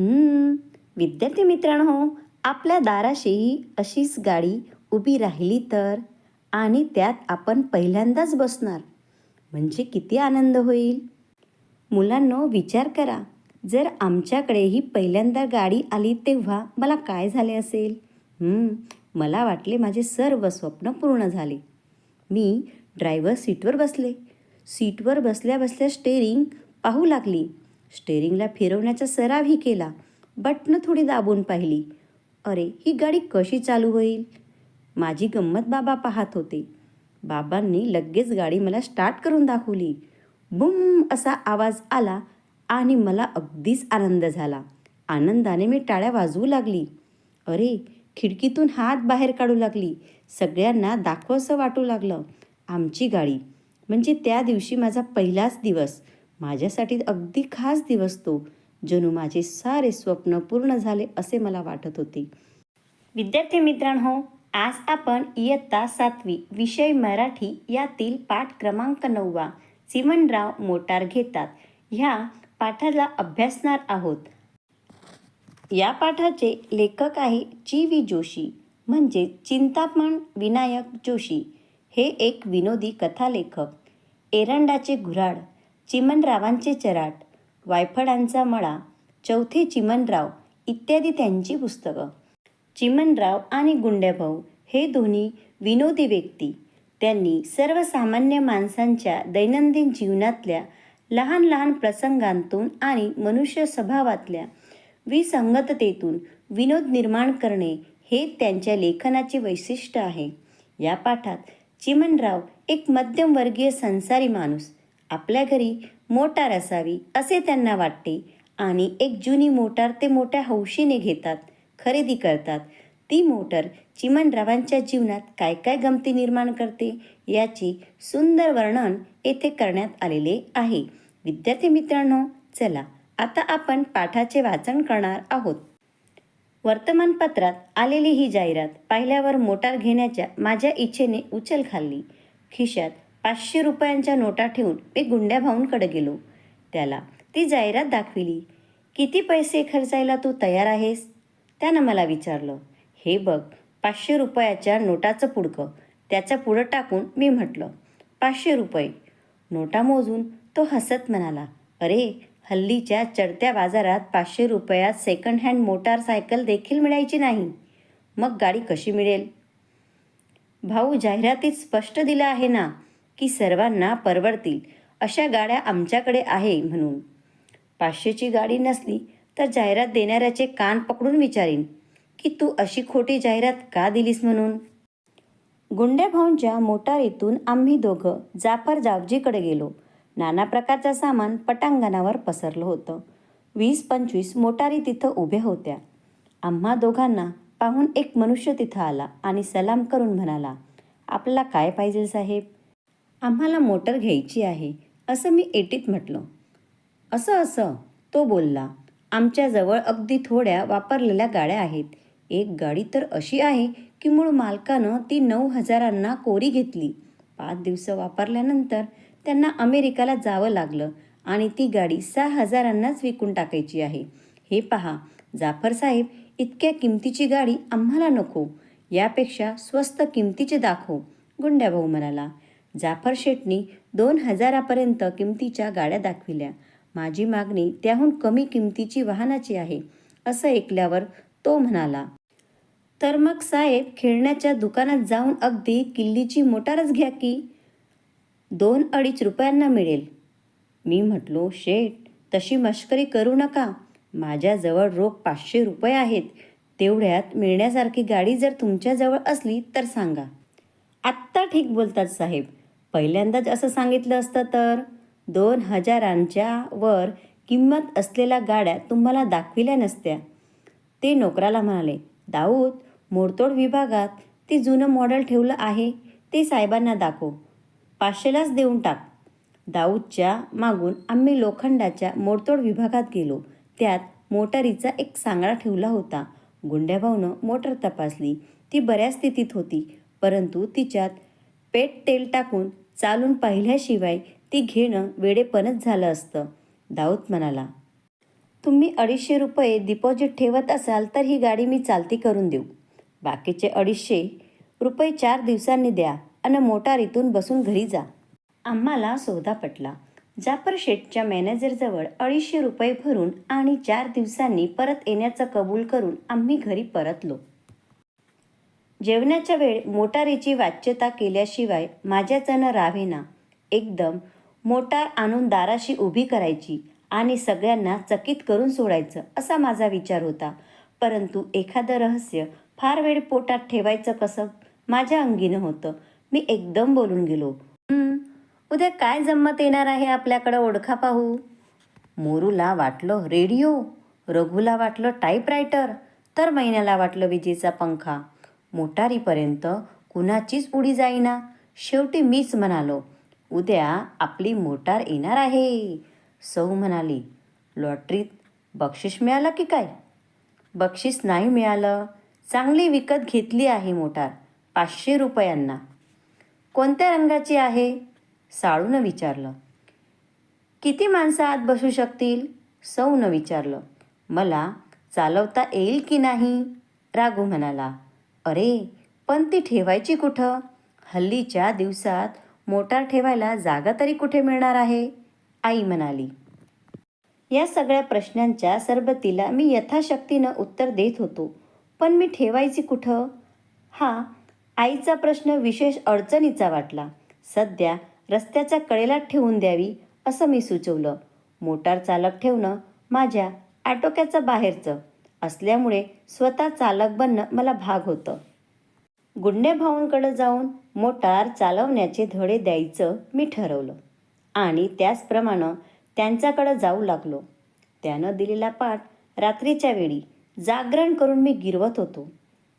विद्यार्थी मित्रांनो आपल्या दाराशीही अशीच गाडी उभी राहिली तर? आणि त्यात आपण पहिल्यांदाच बसणार. म्हणजे किती आनंद होईल? मुलांनो विचार करा. जर आमच्याकडेही पहिल्यांदा गाडी आली तेव्हा मला काय झाले असेल? मला वाटले माझे सर्व स्वप्न पूर्ण झाले. मी ड्रायव्हर सीटवर बसले. सीटवर बसल्या बसल्या स्टेरिंग पाहू लागली. स्टेरिंगला फिरवण्याचा सरावही केला. बटणं थोडी दाबून पाहिली. अरे ही गाडी कशी चालू होईल? माझी गंमत बाबा पाहत होते. बाबांनी लगेच गाडी मला स्टार्ट करून दाखवली. बुम असा आवाज आला आणि मला अगदीच आनंद झाला. आनंदाने मी टाळ्या वाजवू लागली. अरे खिडकीतून हात बाहेर काढू लागली. सगळ्यांना दाखवंसं वाटू लागलं. आमची गाडी. म्हणजे त्या दिवशी माझा पहिलाच दिवस. माझ्यासाठी अगदी खास दिवस तो जणू माझे सारे स्वप्न पूर्ण झाले असे मला वाटत होते. विद्यार्थी मित्रांनो आज आपण इयत्ता सातवी विषय मराठी यातील पाठ क्रमांक नववा चिमणराव मोटार घेतात. ह्या पाठाला अभ्यासणार आहोत. या पाठाचे लेखक आहे जी व्ही जोशी म्हणजे चिंतामण विनायक जोशी. हे एक विनोदी कथालेखक. एरंडाचे घुराड चिमनरावांचे चराट वायफळांचा मळा चौथे चिमनराव इत्यादी त्यांची पुस्तकं. चिमनराव आणि गुंड्याभाऊ हे दोन्ही विनोदी व्यक्ती. त्यांनी सर्वसामान्य माणसांच्या दैनंदिन जीवनातल्या लहान लहान प्रसंगांतून आणि मनुष्य स्वभावातल्या विसंगततेतून विनोद निर्माण करणे हे त्यांच्या लेखनाचे वैशिष्ट्य आहे. या पाठात चिमनराव एक मध्यमवर्गीय संसारी माणूस आपल्या घरी मोटार असावी असे त्यांना वाटते आणि एक जुनी मोटार ते मोठ्या हौशीने घेतात खरेदी करतात. ती मोटर चिमणरावांच्या जीवनात काय काय गमती निर्माण करते याची सुंदर वर्णन येथे करण्यात आलेले आहे. विद्यार्थी मित्रांनो चला आता आपण पाठाचे वाचन करणार आहोत. वर्तमानपत्रात आलेली ही जाहिरात पाहिल्यावर मोटार घेण्याच्या माझ्या इच्छेने उचल खाल्ली. खिशात पाचशे रुपयांच्या नोटा ठेवून मी गुंड्या भाऊंकडे गेलो. त्याला ती जाहिरात दाखविली. किती पैसे खर्चायला तू तयार आहेस? त्यानं मला विचारलं. हे बघ पाचशे रुपयाच्या नोटाचं पुडकं. त्याचं पुढं टाकून मी म्हटलं पाचशे रुपये. नोटा मोजून तो हसत म्हणाला अरे हल्लीच्या चढत्या बाजारात पाचशे रुपयात सेकंड हँड मोटारसायकल देखील मिळायची नाही. मग गाडी कशी मिळेल? भाऊ जाहिरातीत स्पष्ट दिलं आहे ना. की सर्वांना परवडतील अशा गाड्या आमच्याकडे आहे म्हणून. पाचशेची गाडी नसली तर जाहिरात देणाऱ्याचे कान पकडून विचारीन की तू अशी खोटी जाहिरात का दिलीस म्हणून? गुंड्या भाऊंच्या मोटारीतून आम्ही दोघं जाफर जावजीकडे गेलो. नाना प्रकारचं सामान पटांगणावर पसरलं होतं. वीस पंचवीस मोटारी तिथं उभ्या होत्या. आम्हा दोघांना पाहून एक मनुष्य तिथं आला आणि सलाम करून म्हणाला आपला काय पाहिजे साहेब? आम्हाला मोटर घ्यायची आहे असं मी एटीत म्हटलं. असं असं तो बोलला. आमच्याजवळ अगदी थोड्या वापरलेल्या गाड्या आहेत. एक गाडी तर अशी आहे की मूळ मालकानं ती नऊ हजारांना कोरी घेतली. पाच दिवस वापरल्यानंतर त्यांना अमेरिकाला जावं लागलं आणि ती गाडी सहा हजारांनाच विकून टाकायची आहे. हे पहा जाफर साहेब इतक्या किमतीची गाडी आम्हाला नको. यापेक्षा स्वस्त किमतीचे दाखव गुंड्याभाऊ म्हणाला. जाफर शेटनी दोन हजारापर्यंत किमतीच्या गाड्या दाखविल्या. माझी मागणी त्याहून कमी किमतीची वाहनाची आहे असं ऐकल्यावर तो म्हणाला. तर मग साहेब खेळण्याच्या दुकानात जाऊन अगदी किल्लीची मोटारच घ्या की? दोन अडीच रुपयांना मिळेल. मी म्हटलो शेठ तशी मश्करी करू नका. माझ्याजवळ रोख पाचशे रुपये आहेत. तेवढ्यात मिळण्यासारखी गाडी जर तुमच्याजवळ असली तर सांगा. आत्ता ठीक बोलतात साहेब. पहिल्यांदाच असं सांगितलं असतं तर? दोन हजारांच्या वर किंमत असलेल्या गाड्या तुम्हाला दाखविल्या नसत्या. ते नोकराला म्हणाले दाऊद मोडतोड विभागात ते जुनं मॉडेल ठेवलं आहे ते साहेबांना दाखव. पाचशेलाच देऊन टाक. दाऊदच्या मागून आम्ही लोखंडाच्या मोडतोड विभागात गेलो. त्यात मोटारीचा एक सांगडा ठेवला होता. गुंड्याभाऊनं मोटर तपासली. ती बऱ्याच स्थितीत होती परंतु तिच्यात पेट तेल टाकून चालून पाहिल्याशिवाय ती घेणं वेडेपणच झालं असतं. दाऊद म्हणाला तुम्ही अडीचशे रुपये डिपॉझिट ठेवत असाल तर ही गाडी मी चालती करून देऊ. बाकीचे अडीचशे रुपये चार दिवसांनी द्या आणि मोटारीतून बसून घरी जा. आम्हाला सौदा पटला. जाफर शेठच्या मॅनेजरजवळ अडीचशे रुपये भरून आणि चार दिवसांनी परत येण्याचं कबूल करून आम्ही घरी परतलो. जेवणाच्या वेळ मोटारीची वाच्यता केल्याशिवाय माझ्याच्यानं रावेना एकदम मोटार आणून दाराशी उभी करायची आणि सगळ्यांना चकित करून सोडायचं असा माझा विचार होता. परंतु एखादं रहस्य फार वेळ पोटात ठेवायचं कसं? माझ्या अंगीनं होतं. मी एकदम बोलून गेलो. उद्या काय जम्मत येणार आहे आपल्याकडं ओळखा पाहू? मोरूला वाटलं रेडिओ रघुला वाटलं टाईपरायटर तर महिन्याला वाटलं विजेचा पंखा. मोटारीपर्यंत कुणाचीच उडी जाईना. शेवटी मीच म्हणालो उद्या आपली मोटार येणार आहे. सौ म्हणाली लॉटरीत बक्षीस मिळालं की काय? बक्षीस नाही मिळालं. चांगली विकत घेतली आहे मोटार पाचशे रुपयांना. कोणत्या रंगाची आहे? साळूनं विचारलं. किती माणसं आत बसू शकतील? सौनं विचारलं. मला चालवता येईल की नाही? राघू म्हणाला. अरे पण ती ठेवायची कुठं? हल्लीच्या दिवसात मोटार ठेवायला जागा तरी कुठे मिळणार आहे? आई म्हणाली. या सगळ्या प्रश्नांच्या सरबतीला मी यथाशक्तीनं उत्तर देत होतो पण मी ठेवायची कुठं? हा आईचा प्रश्न विशेष अडचणीचा वाटला. सध्या रस्त्याच्या कडेला ठेवून द्यावी असं मी सुचवलं. मोटार चालक ठेवणं माझ्या आटोक्याचं बाहेरचं. असल्यामुळे स्वतः चालक बनणं मला भाग होतं. गुंडे भाऊंकडं जाऊन मोटार चालवण्याचे धडे द्यायचं मी ठरवलं आणि त्याचप्रमाणे त्यांच्याकडं जाऊ लागलो. त्यानं दिलेला पाठ रात्रीच्या वेळी जागरण करून मी गिरवत होतो.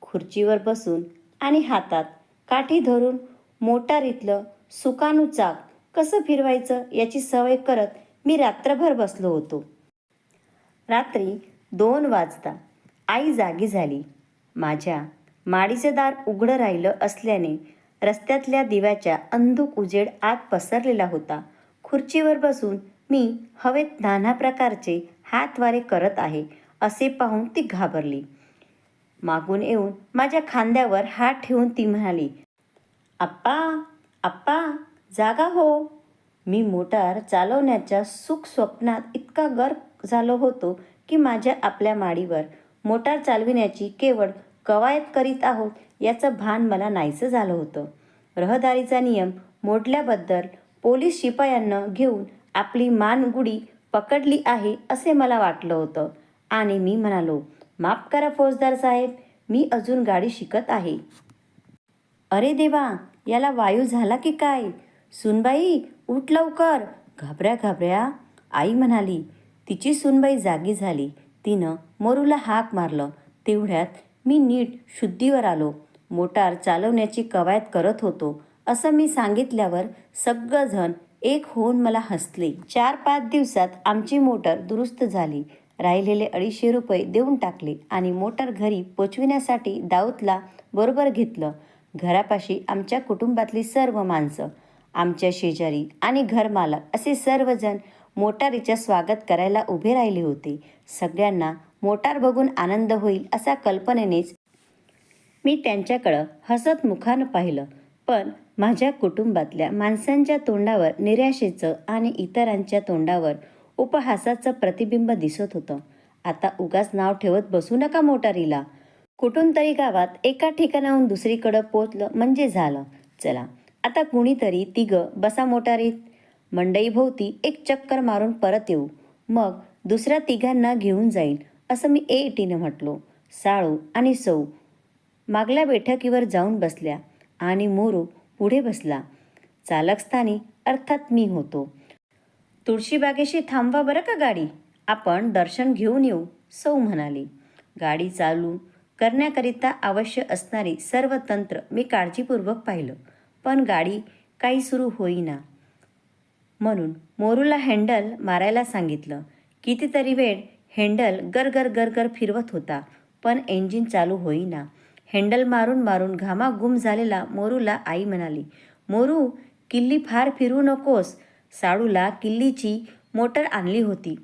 खुर्चीवर बसून आणि हातात काठी धरून मोटारीतलं सुकाणू चाक कसं फिरवायचं याची सवय करत मी रात्रभर बसलो होतो. रात्री दोन वाजता. आई जागी झाली. माझ्या माडीचे दार उघडं राहिलं असल्याने रस्त्यातल्या दिव्याच्या अंधुक उजेड आत पसरलेला होता. खुर्चीवर बसून मी हवेत नाना प्रकारचे हातवारे करत आहे असे पाहून ती घाबरली. मागून येऊन माझ्या खांद्यावर हात ठेवून ती म्हणाली आप्पा आप्पा जागा हो. मी मोटार चालवण्याच्या सुख स्वप्नात इतका गर्क झालो होतो की माझ्या आपल्या माडीवर. मोटार चालविण्याची केवळ कवायत करीत आहोत याचं भान मला नाहीसं झालं होतं. रहदारीचा नियम मोडल्याबद्दल पोलीस शिपायांना घेऊन आपली मानगुडी पकडली आहे असे मला वाटलं होतं. आणि मी म्हणालो माफ करा फौजदार साहेब मी अजून गाडी शिकत आहे. अरे देवा याला वायू झाला की काय? सुनबाई उठ लवकर. घाबऱ्या घाबऱ्या आई म्हणाली. तिची सुनबाई जागी झाली. तिनं मोरूला हाक मारलं. तेवढ्यात मी नीट शुद्धीवर आलो. मोटार चालवण्याची कवायत करत होतो. असं मी सांगितल्यावर सगळंजण एक होऊन मला हसले. चार पाच दिवसात आमची मोटर दुरुस्त झाली. राहिलेले अडीचशे रुपये देऊन टाकले आणि मोटर घरी पोचविण्यासाठी दाऊदला बरोबर घेतलं. घरापाशी आमच्या कुटुंबातली सर्व माणसं आमच्या शेजारी आणि घरमालक असे सर्वजण मोटारीच्या स्वागत करायला उभे राहिले होते. सगळ्यांना मोटार बघून आनंद होईल अशा कल्पनेनेच मी त्यांच्याकडं हसत मुखानं पाहिलं. पण माझ्या कुटुंबातल्या माणसांच्या तोंडावर निराशेचं आणि इतरांच्या तोंडावर उपहासाचं प्रतिबिंब दिसत होतं. आता उगाच नाव ठेवत बसू नका मोटारीला. कुठून तरी गावात एका ठिकाणाहून दुसरीकडं पोचलं म्हणजे झालं. चला आता कुणीतरी तिघं बसा मोटारीत. मंडईभोवती एक चक्कर मारून परत येऊ. मग दुसऱ्या तिघांना घेऊन जाईन असं मी ए टीनं म्हटलो. साळू आणि सौ मागल्या बैठकीवर जाऊन बसल्या आणि मोरू पुढे बसला. चालकस्थानी अर्थात मी होतो. तुळशीबागेशी थांबवा बरं का गाडी? आपण दर्शन घेऊन येऊ सौ म्हणाली. गाडी चालू करण्याकरिता आवश्यक असणारी सर्व तंत्र मी काळजीपूर्वक पाहिलं पण गाडी काही सुरू होईना. म्हणून मोरूला हँडल मारायला सांगितलं. कितीतरी वेळ हँडल गरगर गरगर फिरवत होता पण इंजिन चालू होईना. हँडल मारून मारून घामाघूम झालेला मोरूला आई म्हणाली मोरू किल्ली फार फिरू नकोस. साडूला किल्लीची मोटर आणली होती.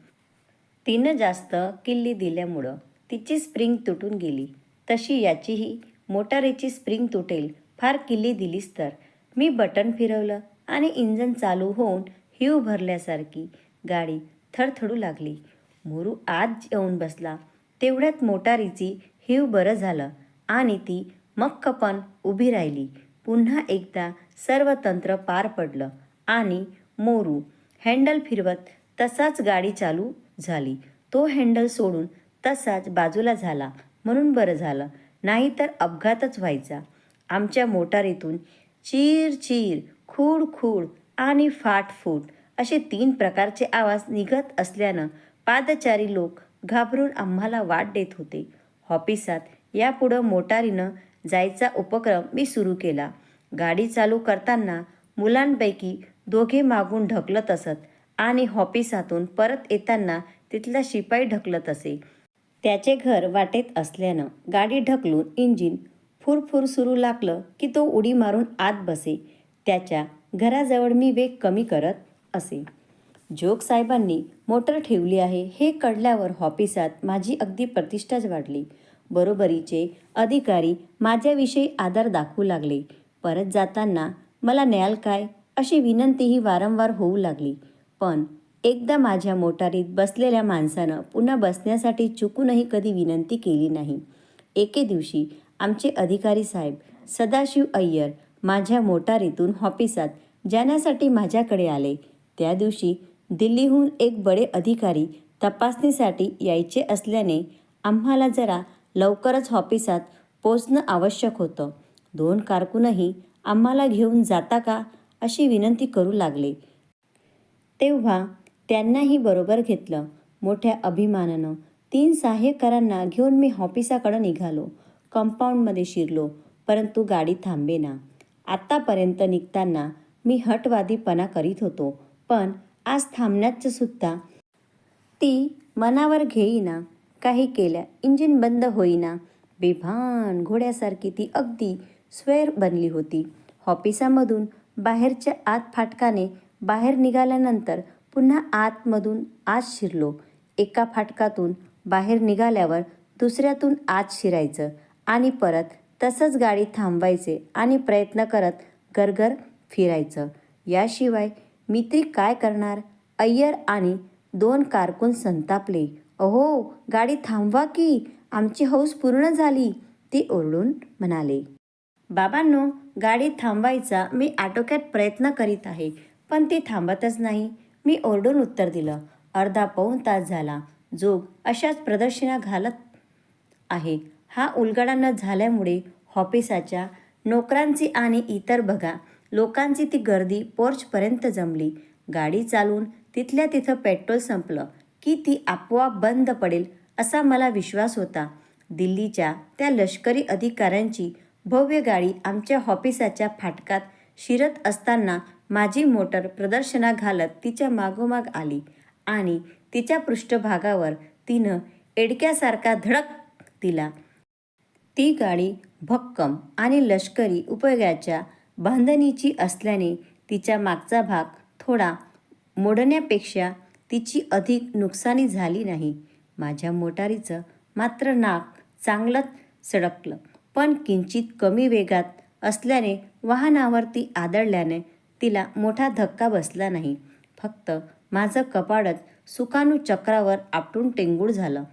तिनं जास्त किल्ली दिल्यामुळं तिची स्प्रिंग तुटून गेली. तशी याचीही मोटारीची स्प्रिंग तुटेल. फार किल्ली दिलीस तर. मी बटन फिरवलं आणि इंजन चालू होऊन हिव भरल्यासारखी गाडी थरथडू लागली. मोरू आत येऊन बसला. तेवढ्यात मोटारीची हिव बरं झालं आणि ती मक्कपण उभी राहिली. पुन्हा एकदा सर्व तंत्र पार पडलं आणि मोरू हँडल फिरवत तसाच गाडी चालू झाली. तो हँडल सोडून तसाच बाजूला झाला म्हणून बरं झालं. नाहीतर अपघातच व्हायचा. आमच्या मोटारीतून चीर चीर खूड खूड आणि फाटफूट असे तीन प्रकारचे आवाज निघत असल्यानं पादचारी लोक घाबरून आम्हाला वाट देत होते. ऑफिसात यापुढं मोटारीनं जायचा उपक्रम मी सुरू केला. गाडी चालू करताना मुलांपैकी दोघे मागून ढकलत असत आणि ऑफिसातून परत येताना तिथला शिपाई ढकलत असे. त्याचे घर वाटेत असल्यानं गाडी ढकलून इंजिन फुरफुर सुरू लागलं की तो उडी मारून आत बसे. त्याच्या घराजवळ मी वेग कमी करत असे. जोग साहेबांनी मोटर ठेवली आहे हे कळल्यावर ऑफिसात माझी अगदी प्रतिष्ठाच वाढली. बरोबरीचे अधिकारी माझ्याविषयी आदर दाखवू लागले. परत जाताना मला न्याल काय? अशी विनंतीही वारंवार होऊ लागली. पण एकदा माझ्या मोटारीत बसलेल्या माणसानं पुन्हा बसण्यासाठी चुकूनही कधी विनंती केली नाही. एके दिवशी आमचे अधिकारी साहेब सदाशिव अय्यर माझ्या मोटारीतून ऑफिसात जाण्यासाठी माझ्याकडे आले. त्या दिवशी दिल्लीहून एक बडे अधिकारी तपासणीसाठी यायचे असल्याने आम्हाला जरा लवकरच ऑफिसात पोचणं आवश्यक होतं. दोन कारकूनही आम्हाला घेऊन जाता का अशी विनंती करू लागले. तेव्हा त्यांनाही बरोबर घेतलं. मोठ्या अभिमानानं तीन सहाय्यकारांना घेऊन मी ऑफिसाकडं निघालो. कंपाऊंडमध्ये शिरलो परंतु गाडी थांबेना. आत्तापर्यंत निघताना मी हटवादीपणा करीत होतो. पण आज थांबण्याचं सुद्धा ती मनावर घेईना. काही केल्या इंजिन बंद होईना. बेभान घोड्यासारखी ती अगदी स्वेर बनली होती. ऑफिसामधून बाहेरच्या आत फाटकाने बाहेर निघाल्यानंतर पुन्हा आतमधून आत शिरलो. एका फाटकातून बाहेर निघाल्यावर दुसऱ्यातून आत शिरायचं आणि परत तसंच गाडी थांबवायचे आणि प्रयत्न करत गरगर फिरायचं. याशिवाय मी तरी काय करणार? अय्यर आणि दोन कारकून संतापले. अहो गाडी थांबवा की आमची हौस पूर्ण झाली ती ओरडून म्हणाले. बाबांनो गाडी थांबवायचा मी आटोक्यात प्रयत्न करीत आहे पण ती थांबतच नाही. मी ओरडून उत्तर दिलं. अर्धा पाऊण तास झाला. जोग अशाच प्रदर्शना घालत आहे. हा उलगडा न झाल्यामुळे ऑफिसाच्या नोकरांची आणि इतर बघा लोकांची ती गर्दी पोर्चपर्यंत जमली. गाडी चालून तिथल्या तिथं पेट्रोल संपलं की ती आपोआप बंद पडेल असा मला विश्वास होता. दिल्लीच्या त्या लष्करी अधिकाऱ्यांची भव्य गाडी आमच्या ऑफिसाच्या फाटकात शिरत असताना माझी मोटर प्रदर्शना घालत तिच्या मागोमाग आली आणि तिच्या पृष्ठभागावर तिनं एडक्यासारखा धडक दिला. ती गाडी भक्कम आणि लष्करी उपयोगाच्या बांधणीची असल्याने तिच्या मागचा भाग थोडा मोडण्यापेक्षा तिची अधिक नुकसानी झाली नाही. माझ्या मोटारीचं मात्र नाक चांगलंच सडकलं पण किंचित कमी वेगात असल्याने वाहनावरती आदळल्याने तिला मोठा धक्का बसला नाही. फक्त माझं कपाडत सुकाणू चक्रावर आपटून टेंगूळ झालं.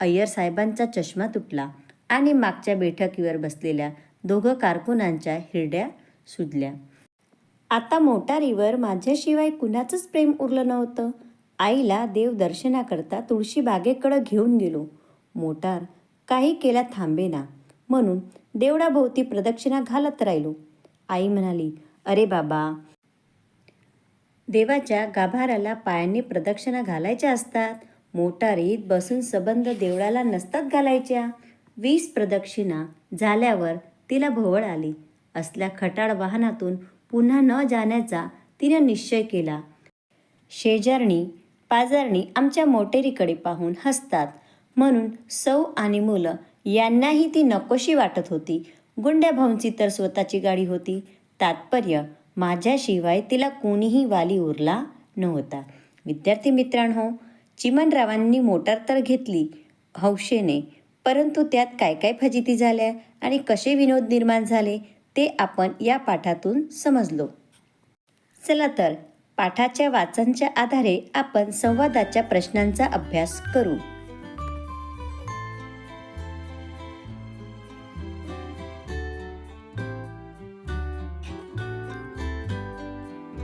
अय्यर साहेबांचा चष्मा तुटला. आणि मागच्या बैठकीवर बसलेल्या दोघं कारकुनांच्या हिरड्या सुजल्या. आता मोटारीवर माझ्याशिवाय कुणाचंच प्रेम उरलं नव्हतं. आईला देवदर्शनाकरता तुळशी बागेकडं घेऊन गेलो. मोटार काही केला थांबेना. म्हणून देवळाभोवती प्रदक्षिणा घालत राहिलो. आई म्हणाली अरे बाबा देवाच्या गाभाऱ्याला पायांनी प्रदक्षिणा घालायच्या असतात. मोटारीत बसून सबंध देवळाला नसतात घालायच्या. वीस प्रदक्षिणा झाल्यावर तिला भोवळ आली. असल्या खटाळ वाहनातून पुन्हा न जाण्याचा तिने निश्चय केला. शेजारणी पाजारणी आमच्या मोटेरीकडे पाहून हसतात. म्हणून सौ आणि मुलं यांनाही ती नकोशी वाटत होती. गुंड्या भाऊंची तर स्वतःची गाडी होती. तात्पर्य माझ्याशिवाय तिला कोणीही वाली उरला नव्हता. विद्यार्थी मित्रांनो चिमणरावांनी मोटार तर घेतली हौशेने परंतु त्यात काय काय फजिती झाल्या आणि कसे विनोद निर्माण झाले ते आपण या पाठातून समजलो. चला तर पाठाच्या वाचनच्या आधारे आपण संवादाच्या प्रश्नांचा अभ्यास करू.